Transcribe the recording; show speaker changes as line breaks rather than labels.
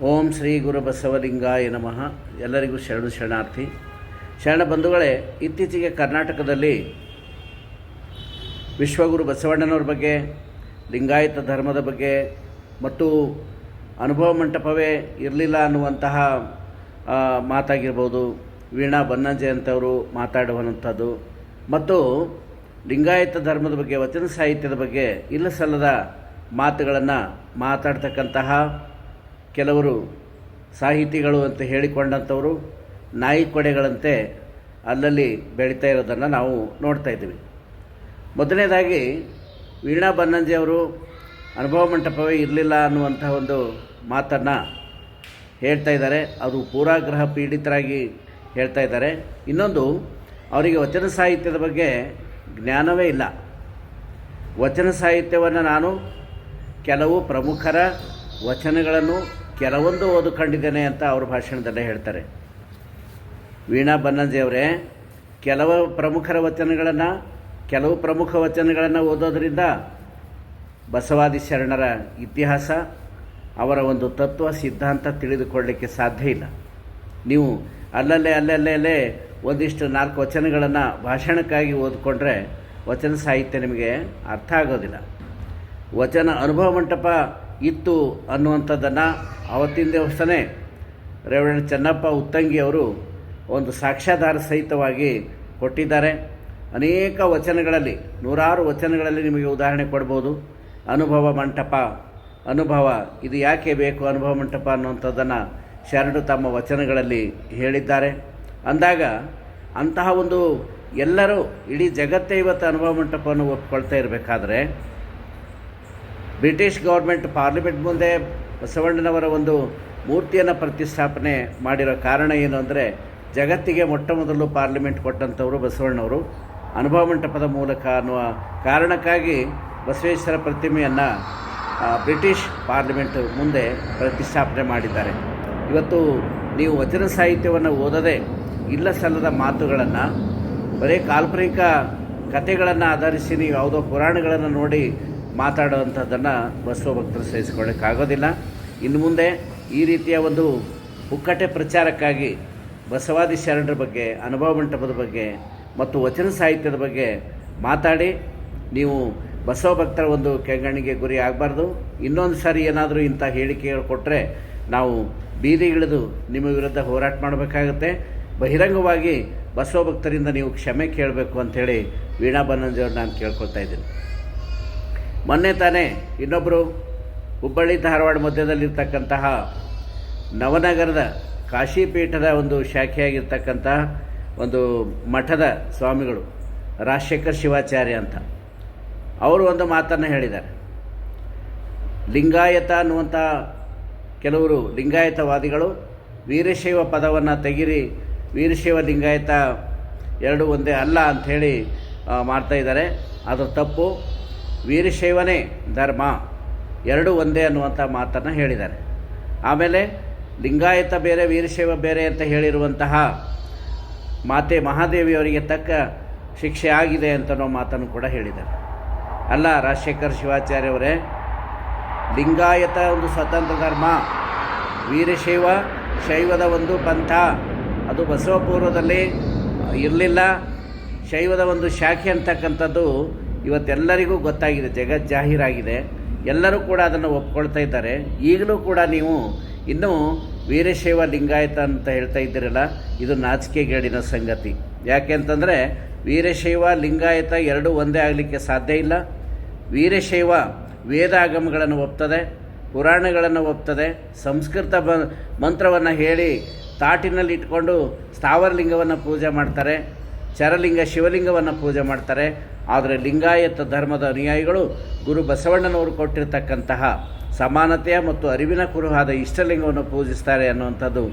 ಓಂ ಶ್ರೀ ಗುರು ಬಸವಲಿಂಗಾಯ ನಮಃ. ಎಲ್ಲರಿಗೂ ಶರಣು ಶರಣಾರ್ಥಿ. ಶರಣ ಬಂಧುಗಳೇ, ಇತ್ತೀಚೆಗೆ ಕರ್ನಾಟಕದಲ್ಲಿ ವಿಶ್ವಗುರು ಬಸವಣ್ಣನವ್ರ ಬಗ್ಗೆ, ಲಿಂಗಾಯತ ಧರ್ಮದ ಬಗ್ಗೆ, ಮತ್ತು ಅನುಭವ ಮಂಟಪವೇ ಇರಲಿಲ್ಲ ಅನ್ನುವಂತಹ ಮಾತಾಗಿರ್ಬೋದು. ವೀಣಾ ಬನ್ನಂಜೆ ಅಂತವರು ಮಾತಾಡುವಂಥದ್ದು. ಮತ್ತು ಲಿಂಗಾಯತ ಧರ್ಮದ ಬಗ್ಗೆ, ವಚನ ಸಾಹಿತ್ಯದ ಬಗ್ಗೆ ಇಲ್ಲ ಸಲ್ಲದ ಮಾತುಗಳನ್ನು ಮಾತಾಡ್ತಕ್ಕಂತಹ ಕೆಲವರು ಸಾಹಿತಿಗಳು ಅಂತ ಹೇಳಿಕೊಂಡಂಥವರು ನಾಯಿ ಕೊಡೆಗಳಂತೆ ಅಲ್ಲಲ್ಲಿ ಬೆಳೀತಾ ಇರೋದನ್ನು ನಾವು ನೋಡ್ತಾ ಇದ್ದೀವಿ. ಮೊದಲನೇದಾಗಿ ವೀಣಾ ಬನ್ನಂಜಿಯವರು ಅನುಭವ ಮಂಟಪವೇ ಇರಲಿಲ್ಲ ಅನ್ನುವಂಥ ಒಂದು ಮಾತನ್ನು ಹೇಳ್ತಾ ಇದ್ದಾರೆ. ಅದು ಪೂರಾಗ್ರಹ ಪೀಡಿತರಾಗಿ ಹೇಳ್ತಾ ಇದ್ದಾರೆ. ಇನ್ನೊಂದು, ಅವರಿಗೆ ವಚನ ಸಾಹಿತ್ಯದ ಬಗ್ಗೆ ಜ್ಞಾನವೇ ಇಲ್ಲ. ವಚನ ಸಾಹಿತ್ಯವನ್ನು ನಾನು ಕೆಲವು ಪ್ರಮುಖರ ವಚನಗಳನ್ನು ಕೆಲವೊಂದು ಓದಿಕೊಂಡಿದ್ದೇನೆ ಅಂತ ಅವ್ರ ಭಾಷಣದಲ್ಲೇ ಹೇಳ್ತಾರೆ. ವೀಣಾ ಬನ್ನಂಜಿಯವರೇ ಕೆಲವು ಪ್ರಮುಖರ ವಚನಗಳನ್ನು, ಕೆಲವು ಪ್ರಮುಖ ವಚನಗಳನ್ನು ಓದೋದರಿಂದ ಬಸವಾದಿ ಶರಣರ ಇತಿಹಾಸ, ಅವರ ಒಂದು ತತ್ವ, ಸಿದ್ಧಾಂತ ತಿಳಿದುಕೊಳ್ಳಲಿಕ್ಕೆ ಸಾಧ್ಯ ಇಲ್ಲ. ನೀವು ಅಲ್ಲಲ್ಲೇ ಅಲ್ಲಲ್ಲೇ, ಅಲ್ಲೇ ಒಂದಿಷ್ಟು ನಾಲ್ಕು ವಚನಗಳನ್ನು ಭಾಷಣಕ್ಕಾಗಿ ಓದಿಕೊಂಡ್ರೆ ವಚನ ಸಾಹಿತ್ಯ ನಿಮಗೆ ಅರ್ಥ ಆಗೋದಿಲ್ಲ. ವಚನ ಅನುಭವ ಮಂಟಪ ಇತ್ತು ಅನ್ನುವಂಥದ್ದನ್ನು ಅವತ್ತಿನ ದಿವಸನೇ ರೇವಣ್ಣ ಚೆನ್ನಪ್ಪ ಉತ್ತಂಗಿ ಅವರು ಒಂದು ಸಾಕ್ಷ್ಯಾಧಾರ ಸಹಿತವಾಗಿ ಕೊಟ್ಟಿದ್ದಾರೆ. ಅನೇಕ ವಚನಗಳಲ್ಲಿ, ನೂರಾರು ವಚನಗಳಲ್ಲಿ ನಿಮಗೆ ಉದಾಹರಣೆ ಕೊಡ್ಬೋದು. ಅನುಭವ ಮಂಟಪ, ಅನುಭವ, ಇದು ಯಾಕೆ ಬೇಕು ಅನುಭವ ಮಂಟಪ ಅನ್ನುವಂಥದ್ದನ್ನು ಶರಣರು ತಮ್ಮ ವಚನಗಳಲ್ಲಿ ಹೇಳಿದ್ದಾರೆ. ಅಂದಾಗ ಅಂತಹ ಒಂದು ಎಲ್ಲರೂ ಇಡೀ ಜಗತ್ತೇ ಇವತ್ತು ಅನುಭವ ಮಂಟಪವನ್ನು ಒಪ್ಕೊಳ್ತಾ ಇರಬೇಕಾದ್ರೆ ಬ್ರಿಟಿಷ್ ಗೌರ್ಮೆಂಟ್ ಪಾರ್ಲಿಮೆಂಟ್ ಮುಂದೆ ಬಸವಣ್ಣನವರ ಒಂದು ಮೂರ್ತಿಯನ್ನು ಪ್ರತಿಷ್ಠಾಪನೆ ಮಾಡಿರೋ ಕಾರಣ ಏನು ಅಂದರೆ, ಜಗತ್ತಿಗೆ ಮೊಟ್ಟ ಮೊದಲು ಪಾರ್ಲಿಮೆಂಟ್ ಕೊಟ್ಟಂಥವರು ಬಸವಣ್ಣವರು. ಅನುಭವ ಮಂಟಪದ ಮೂಲಕ ಅನ್ನುವ ಕಾರಣಕ್ಕಾಗಿ ಬಸವೇಶ್ವರ ಪ್ರತಿಮೆಯನ್ನು ಬ್ರಿಟಿಷ್ ಪಾರ್ಲಿಮೆಂಟ್ ಮುಂದೆ ಪ್ರತಿಷ್ಠಾಪನೆ ಮಾಡಿದ್ದಾರೆ. ಇವತ್ತು ನೀವು ವಚನ ಸಾಹಿತ್ಯವನ್ನು ಓದದೆ ಇಲ್ಲ ಸಲ್ಲದ ಮಾತುಗಳನ್ನು, ಬರೀ ಕಾಲ್ಪನಿಕ ಕಥೆಗಳನ್ನು ಆಧರಿಸಿ ನೀವು ಯಾವುದೋ ಪುರಾಣಗಳನ್ನು ನೋಡಿ ಮಾತಾಡುವಂಥದ್ದನ್ನು ಬಸವ ಭಕ್ತರು ಸಹಿಸಿಕೊಳ್ಳೋಕ್ಕಾಗೋದಿಲ್ಲ ಇನ್ನು ಮುಂದೆ ಈ ರೀತಿಯ ಒಂದು ಹುಕ್ಕಟೆ ಪ್ರಚಾರಕ್ಕಾಗಿ ಬಸವಾದಿ ಶರಣರ ಬಗ್ಗೆ, ಅನುಭವ ಮಂಟಪದ ಬಗ್ಗೆ ಮತ್ತು ವಚನ ಸಾಹಿತ್ಯದ ಬಗ್ಗೆ ಮಾತಾಡಿ, ನೀವು ಬಸವ ಭಕ್ತರ ಒಂದು ಕೆಂಗಣ್ಣಿಗೆ ಗುರಿ ಆಗಬಾರ್ದು. ಇನ್ನೊಂದು ಸಾರಿ ಏನಾದರೂ ಇಂಥ ಹೇಳಿಕೆಗಳು ಕೊಟ್ಟರೆ ನಾವು ಬೀದಿಗಿಳಿದು ನಿಮ್ಮ ವಿರುದ್ಧ ಹೋರಾಟ ಮಾಡಬೇಕಾಗುತ್ತೆ. ಬಹಿರಂಗವಾಗಿ ಬಸವ ಭಕ್ತರಿಂದ ನೀವು ಕ್ಷಮೆ ಕೇಳಬೇಕು ಅಂಥೇಳಿ ವೀಣಾ ಬನ್ನಂಜವ್ರು ನಾನು ಕೇಳ್ಕೊಳ್ತಾ ಇದ್ದೀನಿ. ಮೊನ್ನೆ ತಾನೇ ಇನ್ನೊಬ್ಬರು ಹುಬ್ಬಳ್ಳಿ ಧಾರವಾಡ ಮಧ್ಯದಲ್ಲಿರ್ತಕ್ಕಂತಹ ನವನಗರದ ಕಾಶಿಪೀಠದ ಒಂದು ಶಾಖೆಯಾಗಿರ್ತಕ್ಕಂತಹ ಒಂದು ಮಠದ ಸ್ವಾಮಿಗಳು ರಾಜಶೇಖರ್ ಶಿವಾಚಾರ್ಯ ಅಂತ. ಅವರು ಒಂದು ಮಾತನ್ನು ಹೇಳಿದ್ದಾರೆ. ಲಿಂಗಾಯತ ಅನ್ನುವಂಥ ಕೆಲವರು ಲಿಂಗಾಯತವಾದಿಗಳು ವೀರಶೈವ ಪದವನ್ನು ತೆಗಿರಿ, ವೀರಶೈವ ಲಿಂಗಾಯತ ಎರಡು ಒಂದೇ ಅಲ್ಲ ಅಂಥೇಳಿ ಮಾಡ್ತಾಯಿದ್ದಾರೆ ಅದು ತಪ್ಪು. ವೀರಶೈವನೇ ಧರ್ಮ, ಎರಡು ಒಂದೇ ಅನ್ನುವಂಥ ಮಾತನ್ನು ಹೇಳಿದ್ದಾರೆ. ಆಮೇಲೆ ಲಿಂಗಾಯತ ಬೇರೆ, ವೀರಶೈವ ಬೇರೆ ಅಂತ ಹೇಳಿರುವಂತಹ ಮಾತೆ ಮಹಾದೇವಿಯವರಿಗೆ ತಕ್ಕ ಶಿಕ್ಷೆ ಆಗಿದೆ ಅಂತನೋ ಮಾತನ್ನು ಕೂಡ ಹೇಳಿದ್ದಾರೆ. ಅಲ್ಲ, ರಾಜಶೇಖರ್ ಶಿವಾಚಾರ್ಯವರೇ ಲಿಂಗಾಯತ ಒಂದು ಸ್ವತಂತ್ರ ಧರ್ಮ, ವೀರಶೈವ ಶೈವದ ಒಂದು ಪಂಥ, ಅದು ಬಸವಪೂರ್ವದಲ್ಲಿ ಇರಲಿಲ್ಲ. ಶೈವದ ಒಂದು ಶಾಖೆ ಅಂತಕ್ಕಂಥದ್ದು ಇವತ್ತೆಲ್ಲರಿಗೂ ಗೊತ್ತಾಗಿದೆ, ಜಗತ್ ಜಾಹೀರಾಗಿದೆ. ಎಲ್ಲರೂ ಕೂಡ ಅದನ್ನು ಒಪ್ಕೊಳ್ತಾ ಇದ್ದಾರೆ. ಈಗಲೂ ಕೂಡ ನೀವು ಇನ್ನೂ ವೀರಶೈವ ಲಿಂಗಾಯತ ಅಂತ ಹೇಳ್ತಾ ಇದ್ದೀರಲ್ಲ, ಇದು ನಾಚಿಕೆಗೇಡಿನ ಸಂಗತಿ. ಯಾಕೆ ಅಂತಂದರೆ ವೀರಶೈವ ಲಿಂಗಾಯತ ಎರಡೂ ಒಂದೇ ಆಗಲಿಕ್ಕೆ ಸಾಧ್ಯ ಇಲ್ಲ. ವೀರಶೈವ ವೇದಾಗಮಗಳನ್ನು ಒಪ್ತದೆ, ಪುರಾಣಗಳನ್ನು ಒಪ್ತದೆ, ಸಂಸ್ಕೃತ ಮಂತ್ರವನ್ನು ಹೇಳಿ ತಾಟಿನಲ್ಲಿ ಇಟ್ಕೊಂಡು ಸ್ಥಾವರಲಿಂಗವನ್ನು ಪೂಜೆ ಮಾಡ್ತಾರೆ. ಚರಲಿಂಗ ಶಿವಲಿಂಗವನ್ನು ಪೂಜೆ ಮಾಡ್ತಾರೆ. ಆದರೆ ಲಿಂಗಾಯತ ಧರ್ಮದ ಅನುಯಾಯಿಗಳು ಗುರು ಬಸವಣ್ಣನವರು ಕೊಟ್ಟಿರತಕ್ಕಂತಹ ಸಮಾನತೆಯ ಮತ್ತು ಅರಿವಿನ ಕುರುಹಾದ ಇಷ್ಟಲಿಂಗವನ್ನು ಪೂಜಿಸ್ತಾರೆ ಅನ್ನುವಂಥದ್ದು